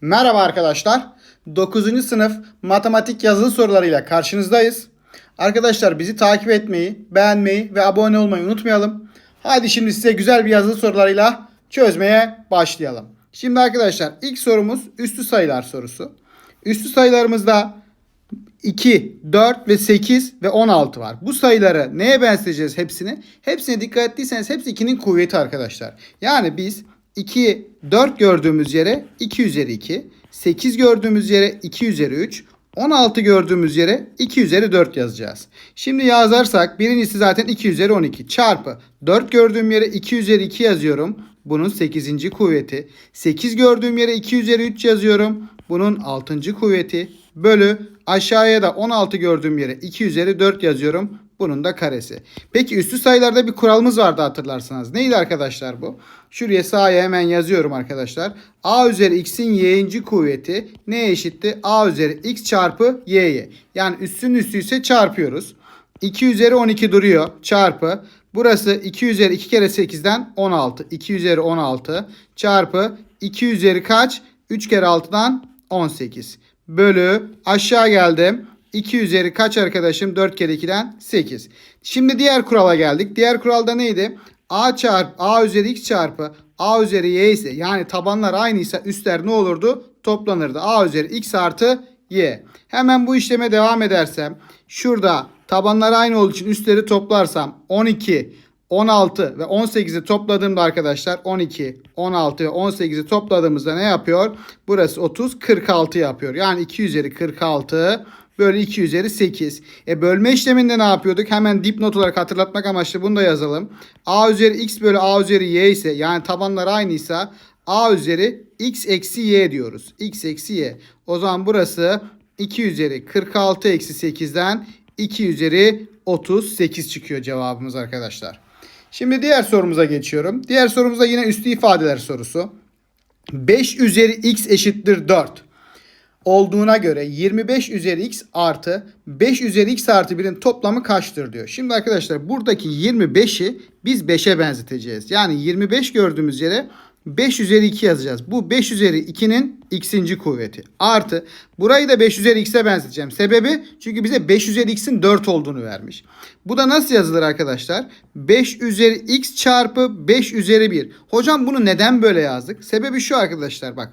Merhaba arkadaşlar. 9. sınıf matematik yazılı sorularıyla karşınızdayız. Arkadaşlar bizi takip etmeyi, beğenmeyi ve abone olmayı unutmayalım. Hadi şimdi size güzel bir yazılı sorularıyla çözmeye başlayalım. Şimdi arkadaşlar ilk sorumuz üstü sayılar sorusu. Üstü sayılarımızda 2, 4 ve 8 ve 16 var. Bu sayıları neye benzeteceğiz hepsini? Hepsine dikkat ettiyseniz hepsi 2'nin kuvveti arkadaşlar. Yani biz 2, 4 gördüğümüz yere 2 üzeri 2, 8 gördüğümüz yere 2 üzeri 3, 16 gördüğümüz yere 2 üzeri 4 yazacağız. Şimdi yazarsak birincisi zaten 2 üzeri 12 çarpı 4 gördüğüm yere 2 üzeri 2 yazıyorum. Bunun 8. kuvveti. 8 gördüğüm yere 2 üzeri 3 yazıyorum. Bunun 6. kuvveti. Bölü aşağıya da 16 gördüğüm yere 2 üzeri 4 yazıyorum. Bunun da karesi. Peki üstü sayılarda bir kuralımız vardı hatırlarsanız. Neydi arkadaşlar bu? Şuraya sağa hemen yazıyorum arkadaşlar. A üzeri x'in y'inci kuvveti neye eşitti? A üzeri x çarpı y'ye. Yani üstün üstü ise çarpıyoruz. 2 üzeri 12 duruyor. Çarpı. Burası 2 üzeri 2 kere 8'den 16. 2 üzeri 16 çarpı 2 üzeri kaç? 3 kere 6'dan 18. Bölü aşağı geldim. 2 üzeri kaç arkadaşım? 4 kere 2'den 8. Şimdi diğer kurala geldik. Diğer kuralda neydi? A çarpı A üzeri x çarpı A üzeri y ise yani tabanlar aynıysa üstler ne olurdu? Toplanırdı. A üzeri x artı y. Hemen bu işleme devam edersem şurada tabanlar aynı olduğu için üstleri toplarsam 12, 16 ve 18'i topladığımda arkadaşlar 12, 16 ve 18'i topladığımızda ne yapıyor? Burası 30, 46 yapıyor. Yani 2 üzeri 46 bölü 2 üzeri 8. E bölme işleminde ne yapıyorduk? Hemen dipnot olarak hatırlatmak amaçlı bunu da yazalım. A üzeri x bölü a üzeri y ise yani tabanlar aynıysa a üzeri x eksi y diyoruz. x eksi y. O zaman burası 2 üzeri 46 eksi 8'den 2 üzeri 38 çıkıyor cevabımız arkadaşlar. Şimdi diğer sorumuza geçiyorum. Diğer sorumuzda yine üstü ifadeler sorusu. 5 üzeri x eşittir 4 olduğuna göre 25 üzeri x artı 5 üzeri x artı 1'in toplamı kaçtır diyor. Şimdi arkadaşlar buradaki 25'i biz 5'e benzeteceğiz. Yani 25 gördüğümüz yere 5 üzeri 2 yazacağız. Bu 5 üzeri 2'nin x'inci kuvveti. Artı burayı da 5 üzeri x'e benzeteceğim. Sebebi çünkü bize 5 üzeri x'in 4 olduğunu vermiş. Bu da nasıl yazılır arkadaşlar? 5 üzeri x çarpı 5 üzeri 1. Hocam bunu neden böyle yazdık? Sebebi şu arkadaşlar bak.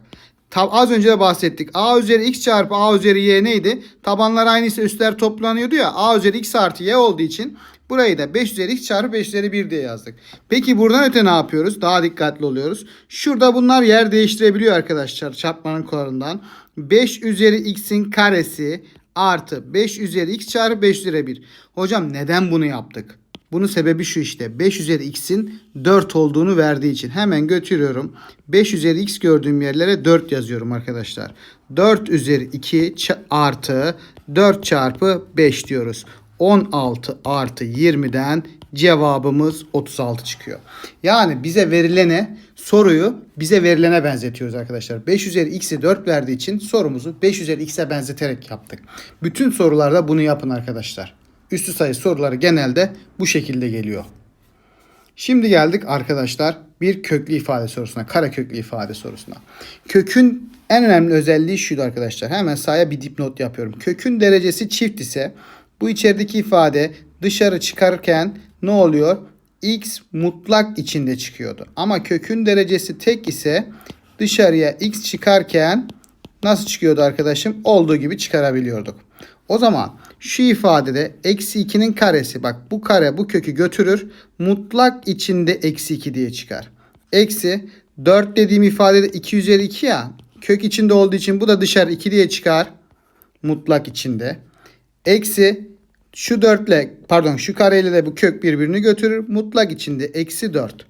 Tab az önce de bahsettik. A üzeri x çarpı a üzeri y neydi? Tabanlar aynıysa üstler toplanıyordu ya. A üzeri x artı y olduğu için burayı da 5 üzeri x çarpı 5 üzeri 1 diye yazdık. Peki buradan öte ne yapıyoruz? Daha dikkatli oluyoruz. Şurada bunlar yer değiştirebiliyor arkadaşlar çarpmanın kuralından. 5 üzeri x'in karesi artı 5 üzeri x çarpı 5 üzeri 1. Hocam neden bunu yaptık? Bunun sebebi şu işte. 5 üzeri x'in 4 olduğunu verdiği için. Hemen götürüyorum. 5 üzeri x gördüğüm yerlere 4 yazıyorum arkadaşlar. 4 üzeri 2 artı 4 çarpı 5 diyoruz. 16 artı 20'den cevabımız 36 çıkıyor. Yani bize verilene soruyu bize verilene benzetiyoruz arkadaşlar. 5 üzeri x'i 4 verdiği için sorumuzu 5 üzeri x'e benzeterek yaptık. Bütün sorularda bunu yapın arkadaşlar. Üstü sayı soruları genelde bu şekilde geliyor. Şimdi geldik arkadaşlar bir köklü ifade sorusuna, kara köklü ifade sorusuna. Kökün en önemli özelliği şuydu arkadaşlar. Hemen sahaya bir dipnot yapıyorum. Kökün derecesi çift ise bu içerideki ifade dışarı çıkarken ne oluyor? X mutlak içinde çıkıyordu. Ama kökün derecesi tek ise dışarıya x çıkarken nasıl çıkıyordu arkadaşım? Olduğu gibi çıkarabiliyorduk. O zaman şu ifadede eksi 2'nin karesi bak bu kare bu kökü götürür. Mutlak içinde eksi 2 diye çıkar. Eksi 4 dediğim ifadede 2 üzeri 2 ya. Kök içinde olduğu için bu da dışarı 2 diye çıkar. Mutlak içinde. Eksi şu 4 ile pardon şu kareyle de bu kök birbirini götürür. Mutlak içinde eksi 4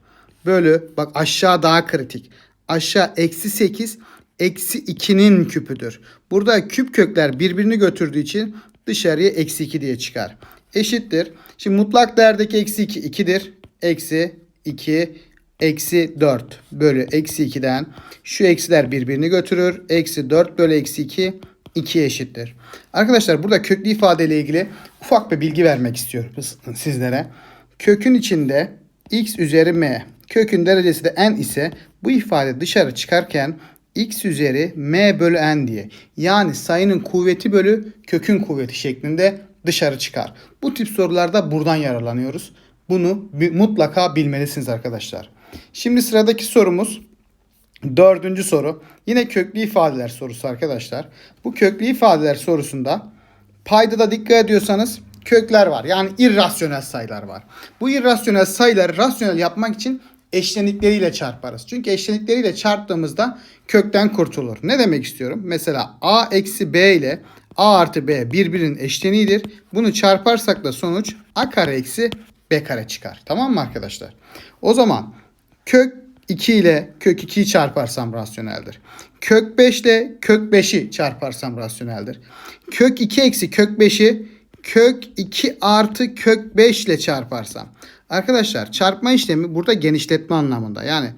bölü bak aşağı daha kritik. Aşağı eksi 8 eksi 2'nin küpüdür. Burada küp kökler birbirini götürdüğü için dışarıya eksi 2 diye çıkar. Eşittir. Şimdi mutlak değerdeki eksi 2 2'dir. Eksi 2 eksi 4 bölü eksi 2'den şu eksiler birbirini götürür. Eksi 4 bölü eksi 2 2 eşittir. Arkadaşlar burada köklü ifade ile ilgili ufak bir bilgi vermek istiyorum sizlere. Kökün içinde x üzeri m kökün derecesi de n ise bu ifade dışarı çıkarken x üzeri m bölü n diye. Yani sayının kuvveti bölü kökün kuvveti şeklinde dışarı çıkar. Bu tip sorularda buradan yararlanıyoruz. Bunu mutlaka bilmelisiniz arkadaşlar. Şimdi sıradaki sorumuz dördüncü soru. Yine köklü ifadeler sorusu arkadaşlar. Bu köklü ifadeler sorusunda payda da dikkat ediyorsanız kökler var. Yani irrasyonel sayılar var. Bu irrasyonel sayıları rasyonel yapmak için eşlenikleriyle çarparız. Çünkü eşlenikleriyle çarptığımızda kökten kurtulur. Ne demek istiyorum? Mesela a eksi b ile a artı b birbirinin eşleniğidir. Bunu çarparsak da sonuç a kare eksi b kare çıkar. Tamam mı arkadaşlar? O zaman kök 2 ile kök 2'yi çarparsam rasyoneldir. Kök 5 ile kök 5'i çarparsam rasyoneldir. Kök 2 eksi kök 5'i kök 2 artı kök 5 ile çarparsam. Arkadaşlar çarpma işlemi burada genişletme anlamında. Yani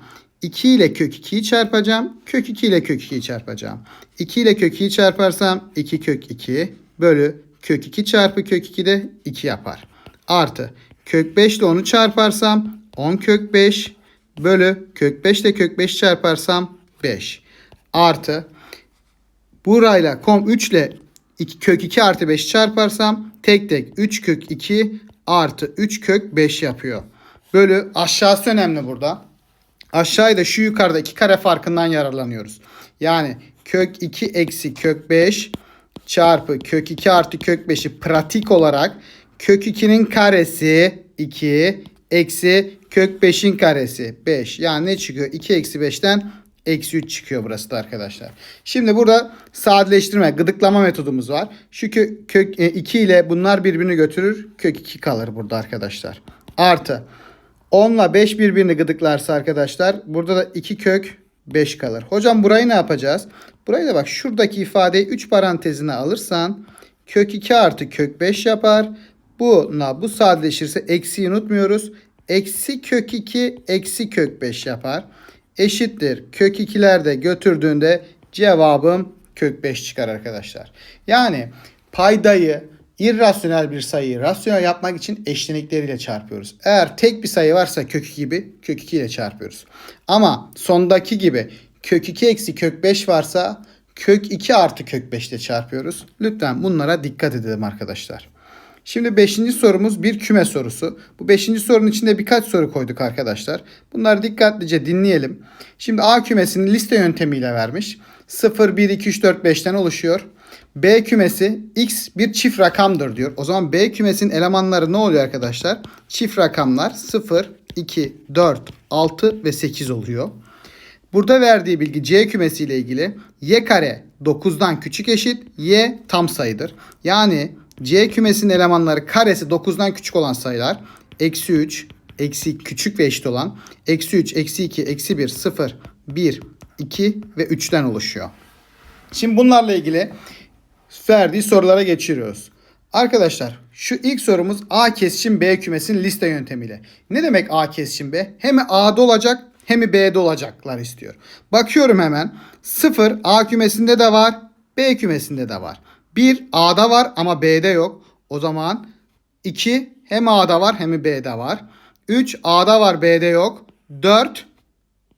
2 ile kök 2'yi çarpacağım. Kök 2 ile kök 2'yi çarpacağım. 2 ile kök 2'yi çarparsam 2 kök 2 bölü kök 2 çarpı kök 2 de 2 yapar. Artı kök 5 ile onu çarparsam 10 kök 5 bölü kök 5 ile kök 5 çarparsam 5. Artı burayla kom 3 ile 2, kök 2 artı 5 çarparsam tek tek 3 kök 2 artı 3 kök 5 yapıyor. Bölü aşağısı önemli burada. Aşağıda şu yukarıda iki kare farkından yararlanıyoruz. Yani kök 2 eksi kök 5 çarpı kök 2 artı kök 5'i pratik olarak kök 2'nin karesi 2 eksi kök 5'in karesi 5. Yani ne çıkıyor? 2 eksi 5'ten eksi 3 çıkıyor burası da arkadaşlar. Şimdi burada sadeleştirme, gıdıklama metodumuz var. Şu kök, kök 2 ile bunlar birbirini götürür. Kök 2 kalır burada arkadaşlar. Artı 10 ile 5 birbirini gıdıklarsa arkadaşlar burada da 2 kök 5 kalır. Hocam burayı ne yapacağız? Burayı da bak şuradaki ifadeyi 3 parantezine alırsan kök 2 artı kök 5 yapar. Buna bu sadeleşirse eksiyi unutmuyoruz. Eksi kök 2 eksi kök 5 yapar. Eşittir. Kök 2'ler de götürdüğünde cevabım kök 5 çıkar arkadaşlar. Yani paydayı irrasyonel bir sayıyı rasyonel yapmak için eşlenikleriyle çarpıyoruz. Eğer tek bir sayı varsa kök 2 gibi kök 2 ile çarpıyoruz. Ama sondaki gibi kök 2 eksi kök 5 varsa kök 2 artı kök 5 ile çarpıyoruz. Lütfen bunlara dikkat edelim arkadaşlar. Şimdi 5. sorumuz bir küme sorusu. Bu 5. sorunun içinde birkaç soru koyduk arkadaşlar. Bunları dikkatlice dinleyelim. Şimdi A kümesini liste yöntemiyle vermiş. 0, 1, 2, 3, 4, 5'ten oluşuyor. B kümesi x bir çift rakamdır diyor. O zaman B kümesinin elemanları ne oluyor arkadaşlar? Çift rakamlar 0, 2, 4, 6 ve 8 oluyor. Burada verdiği bilgi C kümesi ile ilgili y kare 9'dan küçük eşit y tam sayıdır. Yani C kümesinin elemanları karesi 9'dan küçük olan sayılar eksi 3, eksi küçük ve eşit olan eksi 3, eksi 2, eksi 1, 0, 1, 2 ve 3'ten oluşuyor. Şimdi bunlarla ilgili verdiği sorulara geçiriyoruz. Arkadaşlar şu ilk sorumuz A kesişim B kümesinin liste yöntemiyle. Ne demek A kesişim B? Hem A'da olacak hem B'de olacaklar istiyor. Bakıyorum hemen 0 A kümesinde de var B kümesinde de var. 1 A'da var ama B'de yok. O zaman 2 hem A'da var hem B'de var. 3 A'da var B'de yok. 4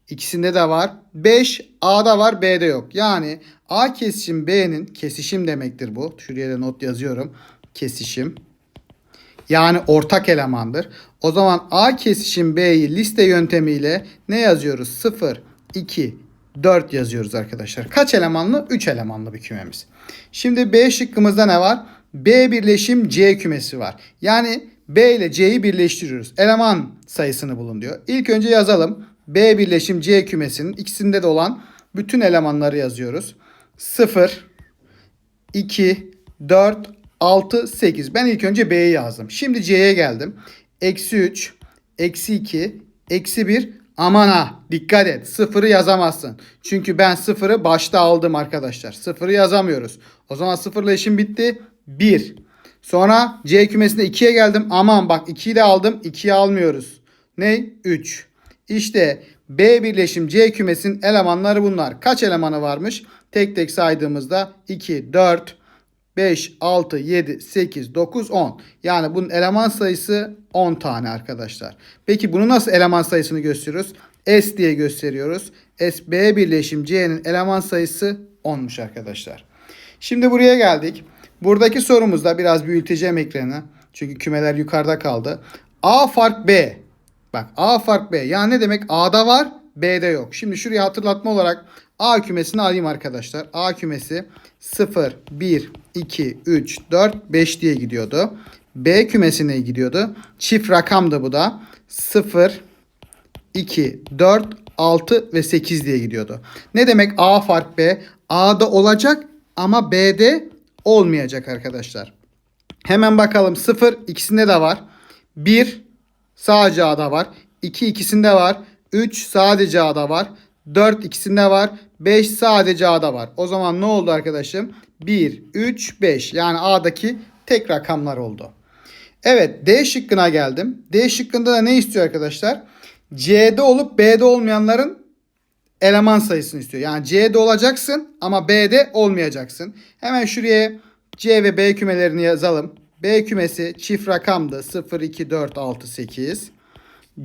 İkisinde de var. 5 A'da var B'de yok. Yani A kesişim B'nin kesişim demektir bu. Şuraya da not yazıyorum. Kesişim. Yani ortak elemandır. O zaman A kesişim B'yi liste yöntemiyle ne yazıyoruz? 0, 2, 4 yazıyoruz arkadaşlar. Kaç elemanlı? 3 elemanlı bir kümemiz. Şimdi B şıkkımızda ne var? B birleşim C kümesi var. Yani B ile C'yi birleştiriyoruz. Eleman sayısını bulun diyor. İlk önce yazalım. B birleşim C kümesinin ikisinde de olan bütün elemanları yazıyoruz. 0, 2, 4, 6, 8. Ben ilk önce B'yi yazdım. Şimdi C'ye geldim. Eksi 3, eksi 2, eksi 1. Aman ha dikkat et sıfırı yazamazsın. Çünkü ben sıfırı başta aldım arkadaşlar. Sıfırı yazamıyoruz. O zaman sıfırla işim bitti. 1. Sonra C kümesinde 2'ye geldim. Aman bak 2'yi de aldım. 2'yi almıyoruz. Ne? 3. İşte B birleşim C kümesinin elemanları bunlar. Kaç elemanı varmış? Tek tek saydığımızda 2, 4, 5, 6, 7, 8, 9, 10. Yani bunun eleman sayısı 10 tane arkadaşlar. Peki bunu nasıl eleman sayısını gösteriyoruz? S diye gösteriyoruz. S B birleşim C'nin eleman sayısı 10'muş arkadaşlar. Şimdi buraya geldik. Buradaki sorumuzda biraz büyüteceğim ekranı. Çünkü kümeler yukarıda kaldı. A fark B. Bak A fark B. Yani ne demek? A'da var, B'de yok. Şimdi şuraya hatırlatma olarak A kümesini alayım arkadaşlar. A kümesi 0, 1, 2, 3, 4, 5 diye gidiyordu. B kümesine gidiyordu. Çift rakamdı bu da. 0, 2, 4, 6 ve 8 diye gidiyordu. Ne demek A fark B? A'da olacak ama B'de olmayacak arkadaşlar. Hemen bakalım 0 ikisinde de var. 1 sadece A'da var. 2 ikisinde var. 3 sadece A'da var. 4 ikisinde var. 5 sadece A'da var. O zaman ne oldu arkadaşım? 1, 3, 5 yani A'daki tek rakamlar oldu. Evet D şıkkına geldim. D şıkkında da ne istiyor arkadaşlar? C'de olup B'de olmayanların eleman sayısını istiyor. Yani C'de olacaksın ama B'de olmayacaksın. Hemen şuraya C ve B kümelerini yazalım. B kümesi çift rakamdı. 0, 2, 4, 6, 8.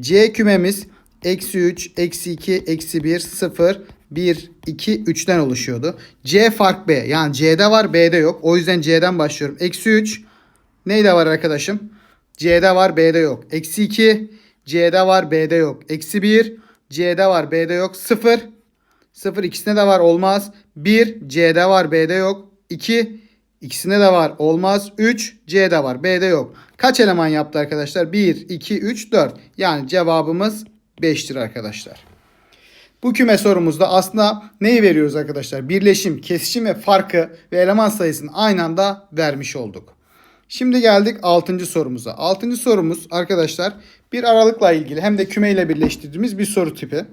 C kümemiz eksi 3, eksi 2, eksi 1, 0, 1, 2, 3'ten oluşuyordu. C fark B. Yani C'de var B'de yok. O yüzden C'den başlıyorum. Eksi 3 neyde var arkadaşım? C'de var B'de yok. Eksi 2 C'de var B'de yok. Eksi 1 C'de var B'de yok. 0 0 ikisinde de var olmaz. 1 C'de var B'de yok. 2 ikisinde de var olmaz. 3 C'de var B'de yok. Kaç eleman yaptı arkadaşlar? 1 2 3 4. Yani cevabımız 5'tir arkadaşlar. Bu küme sorumuzda aslında neyi veriyoruz arkadaşlar? Birleşim, kesişim ve farkı ve eleman sayısını aynı anda vermiş olduk. Şimdi geldik 6. sorumuza. 6. sorumuz arkadaşlar bir aralıkla ilgili hem de küme ile birleştirdiğimiz bir soru tipi.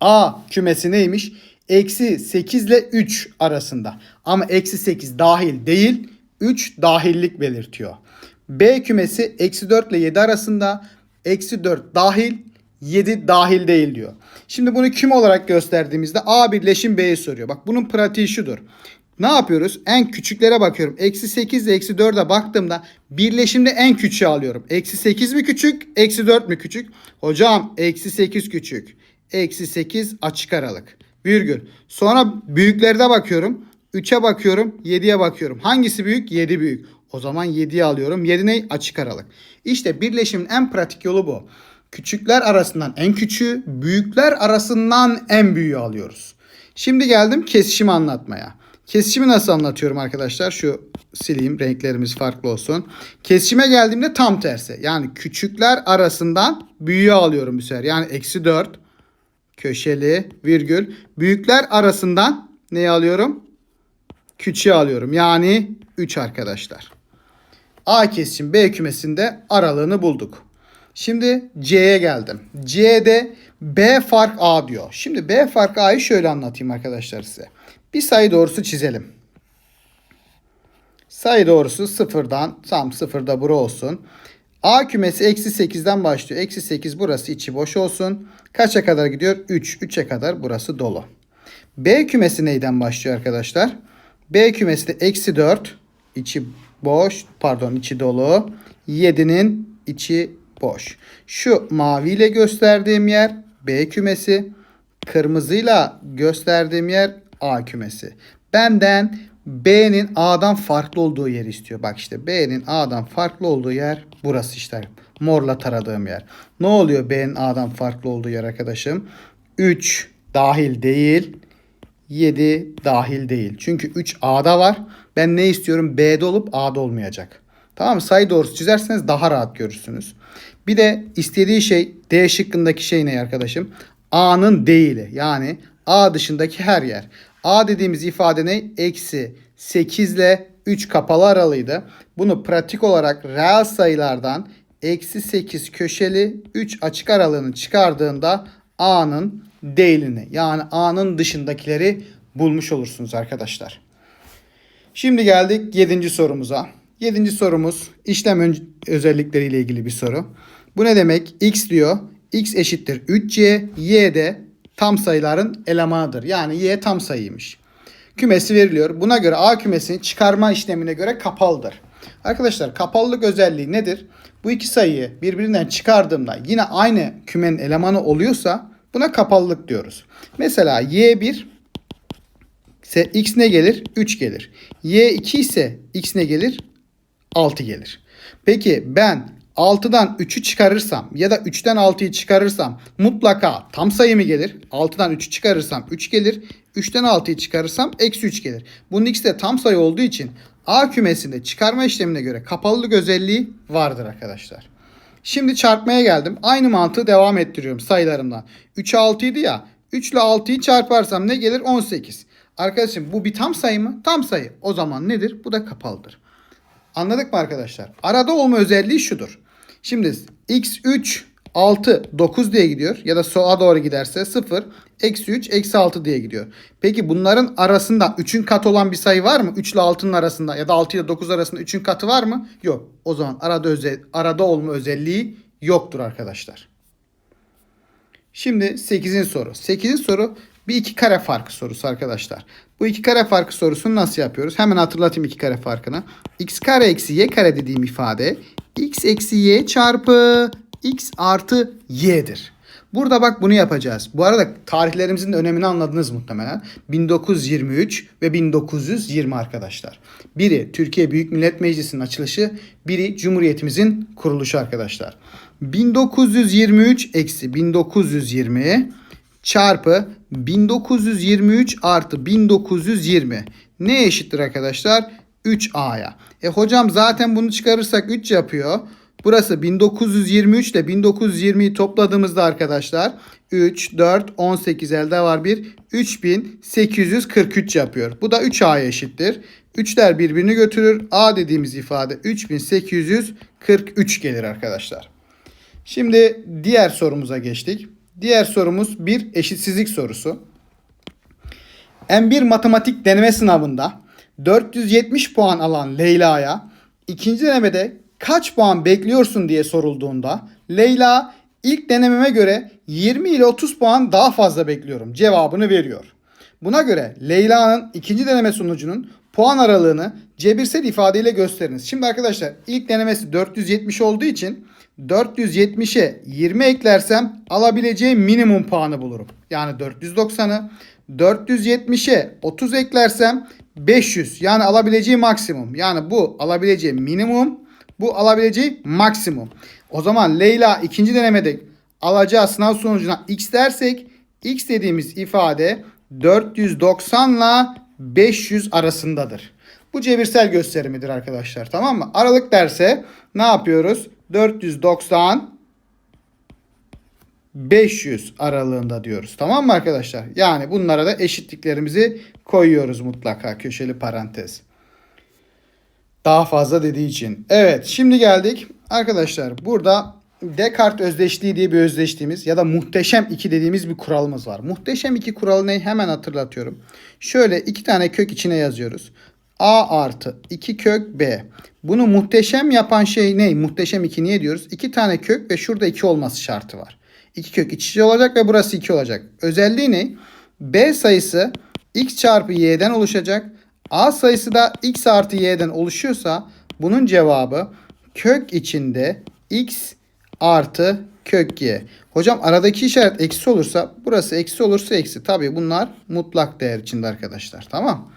A kümesi neymiş? Eksi 8 ile 3 arasında. Ama eksi 8 dahil değil 3 dahillik belirtiyor. B kümesi eksi 4 ile 7 arasında. Eksi 4 dahil 7 dahil değil diyor. Şimdi bunu küme olarak gösterdiğimizde A birleşim B'yi soruyor. Bak bunun pratiği şudur. Ne yapıyoruz? En küçüklere bakıyorum. Eksi 8 ile eksi 4'e baktığımda birleşimde en küçüğü alıyorum. Eksi 8 mi küçük? Eksi 4 mü küçük? Hocam eksi 8 küçük. Eksi 8 açık aralık. Virgül. Sonra büyüklerde bakıyorum. 3'e bakıyorum. 7'ye bakıyorum. Hangisi büyük? 7 büyük. O zaman 7'yi alıyorum. 7 ne? Açık aralık. İşte birleşimin en pratik yolu bu. Küçükler arasından en küçüğü, büyükler arasından en büyüğü alıyoruz. Şimdi geldim kesişimi anlatmaya. Kesişimi nasıl anlatıyorum arkadaşlar? Şu sileyim renklerimiz farklı olsun. Kesişime geldiğimde tam tersi. Yani küçükler arasından büyüğü alıyorum bu sefer. Yani eksi 4 köşeli virgül. Büyükler arasından neyi alıyorum? Küçüğü alıyorum. Yani 3 arkadaşlar. A kesişim B kümesinde aralığını bulduk. Şimdi C'ye geldim. C'de B fark A diyor. Şimdi B fark A'yı şöyle anlatayım arkadaşlar size. Bir sayı doğrusu çizelim. Sayı doğrusu sıfırdan tam sıfırda bura olsun. A kümesi eksi 8'den başlıyor. Eksi 8 burası içi boş olsun. Kaça kadar gidiyor? 3. 3'e kadar burası dolu. B kümesi neyden başlıyor arkadaşlar? B kümesi de eksi 4. içi boş. Pardon içi dolu. 7'nin içi boş. Şu maviyle gösterdiğim yer B kümesi. Kırmızıyla gösterdiğim yer A kümesi. Benden B'nin A'dan farklı olduğu yeri istiyor. Bak işte B'nin A'dan farklı olduğu yer burası işte. Morla taradığım yer. Ne oluyor B'nin A'dan farklı olduğu yer arkadaşım? 3 dahil değil. 7 dahil değil. Çünkü 3 A'da var. Ben ne istiyorum? B'de olup A'da olmayacak. Tamam mı? Sayı doğrusu çizerseniz daha rahat görürsünüz. Bir de istediği şey D şıkkındaki şey ne arkadaşım? A'nın değili. Yani A dışındaki her yer. A dediğimiz ifade ne? Eksi 8 ile 3 kapalı aralığıydı. Bunu pratik olarak reel sayılardan eksi 8 köşeli 3 açık aralığını çıkardığında A'nın değilini yani A'nın dışındakileri bulmuş olursunuz arkadaşlar. Şimdi geldik 7. sorumuza. 7. sorumuz işlem ön- özellikleriyle ilgili bir soru. Bu ne demek? X diyor. X eşittir 3C. Y de tam sayıların elemanıdır. Yani Y tam sayıymış. Kümesi veriliyor. Buna göre A kümesinin çıkarma işlemine göre kapalıdır. Arkadaşlar kapalılık özelliği nedir? Bu iki sayıyı birbirinden çıkardığımda yine aynı kümenin elemanı oluyorsa Buna kapalılık diyoruz. Mesela y1 ise x ne gelir? 3 gelir. y2 ise x ne gelir? 6 gelir. Peki ben 6'dan 3'ü çıkarırsam ya da 3'ten 6'yı çıkarırsam mutlaka tam sayı mı gelir? 6'dan 3'ü çıkarırsam 3 gelir. 3'ten 6'yı çıkarırsam eksi 3 gelir. Bunun ikisi de tam sayı olduğu için A kümesinde çıkarma işlemine göre kapalılık özelliği vardır arkadaşlar. Şimdi çarpmaya geldim. Aynı mantığı devam ettiriyorum sayılarımdan. 3'e 6 idi ya. 3 ile 6'yı çarparsam ne gelir? 18. Arkadaşım bu bir tam sayı mı? Tam sayı. O zaman nedir? Bu da kapalıdır. Anladık mı arkadaşlar? Arada olma özelliği şudur. Şimdi x3 6 9 diye gidiyor ya da sola doğru giderse 0 eksi 3 eksi 6 diye gidiyor. Peki bunların arasında 3'ün katı olan bir sayı var mı? 3 ile 6'nın arasında ya da 6 ile 9 arasında 3'ün katı var mı? Yok. O zaman arada özel, arada olma özelliği yoktur arkadaşlar. Şimdi 8'in soru. 8'in soru bir iki kare farkı sorusu arkadaşlar. Bu iki kare farkı sorusunu nasıl yapıyoruz? Hemen hatırlatayım iki kare farkını. x kare eksi y kare dediğim ifade x eksi y çarpı x artı y'dir. Burada bak bunu yapacağız. Bu arada tarihlerimizin de önemini anladınız muhtemelen. 1923 ve 1920 arkadaşlar. Biri Türkiye Büyük Millet Meclisi'nin açılışı, biri Cumhuriyetimizin kuruluşu arkadaşlar. 1923 eksi 1920 çarpı 1923 artı 1920 ne eşittir arkadaşlar? 3A'ya. E hocam zaten bunu çıkarırsak 3 yapıyor. Burası 1923 ile 1920'yi topladığımızda arkadaşlar 3, 4, 18 elde var bir 3843 yapıyor. Bu da 3A'ya eşittir. 3'ler birbirini götürür. A dediğimiz ifade 3843 gelir arkadaşlar. Şimdi diğer sorumuza geçtik. Diğer sorumuz bir eşitsizlik sorusu. M1 matematik deneme sınavında 470 puan alan Leyla'ya ikinci denemede kaç puan bekliyorsun diye sorulduğunda Leyla ilk denememe göre 20 ile 30 puan daha fazla bekliyorum cevabını veriyor. Buna göre Leyla'nın ikinci deneme sonucunun puan aralığını cebirsel ifadeyle gösteriniz. Şimdi arkadaşlar ilk denemesi 470 olduğu için 470'e 20 eklersem alabileceğim minimum puanı bulurum. Yani 490'ı 470'e 30 eklersem 500 yani alabileceği maksimum. Yani bu alabileceği minimum bu alabileceği maksimum. O zaman Leyla ikinci denemede alacağı sınav sonucuna x dersek x dediğimiz ifade 490 ile 500 arasındadır. Bu cebirsel gösterimidir arkadaşlar tamam mı? Aralık derse ne yapıyoruz? 490 500 aralığında diyoruz. Tamam mı arkadaşlar? Yani bunlara da eşitliklerimizi koyuyoruz mutlaka köşeli parantez. Daha fazla dediği için. Evet şimdi geldik. Arkadaşlar burada Descartes özdeşliği diye bir özdeşliğimiz ya da muhteşem 2 dediğimiz bir kuralımız var. Muhteşem 2 kuralı ne? Hemen hatırlatıyorum. Şöyle iki tane kök içine yazıyoruz. A artı 2 kök B. Bunu muhteşem yapan şey ne? Muhteşem 2 niye diyoruz? 2 tane kök ve şurada 2 olması şartı var. 2 kök iç içe olacak ve burası 2 olacak. Özelliği ne? B sayısı x çarpı y'den oluşacak. A sayısı da x artı y'den oluşuyorsa bunun cevabı kök içinde x artı kök y. Hocam aradaki işaret eksi olursa burası eksi olursa eksi. Tabii bunlar mutlak değer içinde arkadaşlar. Tamam.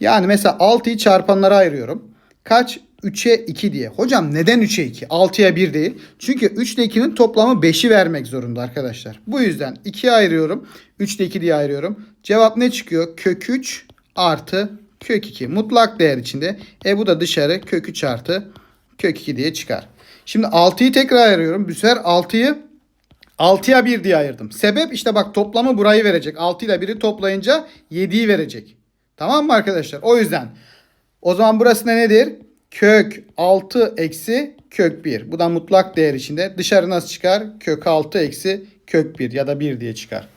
Yani mesela 6'yı çarpanlara ayırıyorum. Kaç? 3'e 2 diye. Hocam neden 3'e 2? 6'ya 1 değil. Çünkü 3 ile 2'nin toplamı 5'i vermek zorunda arkadaşlar. Bu yüzden 2'ye ayırıyorum. 3 ile 2 diye ayırıyorum. Cevap ne çıkıyor? Kök 3 artı kök 2. Mutlak değer içinde. E bu da dışarı kök 3 artı kök 2 diye çıkar. Şimdi 6'yı tekrar ayırıyorum. Bu sefer 6'yı 6'ya 1 diye ayırdım. Sebep işte bak toplamı burayı verecek. 6 ile 1'i toplayınca 7'yi verecek. Tamam mı arkadaşlar? O yüzden o zaman burası ne nedir? Kök 6 eksi kök 1. Bu da mutlak değer içinde. Dışarı nasıl çıkar? Kök 6 eksi kök 1 ya da 1 diye çıkar.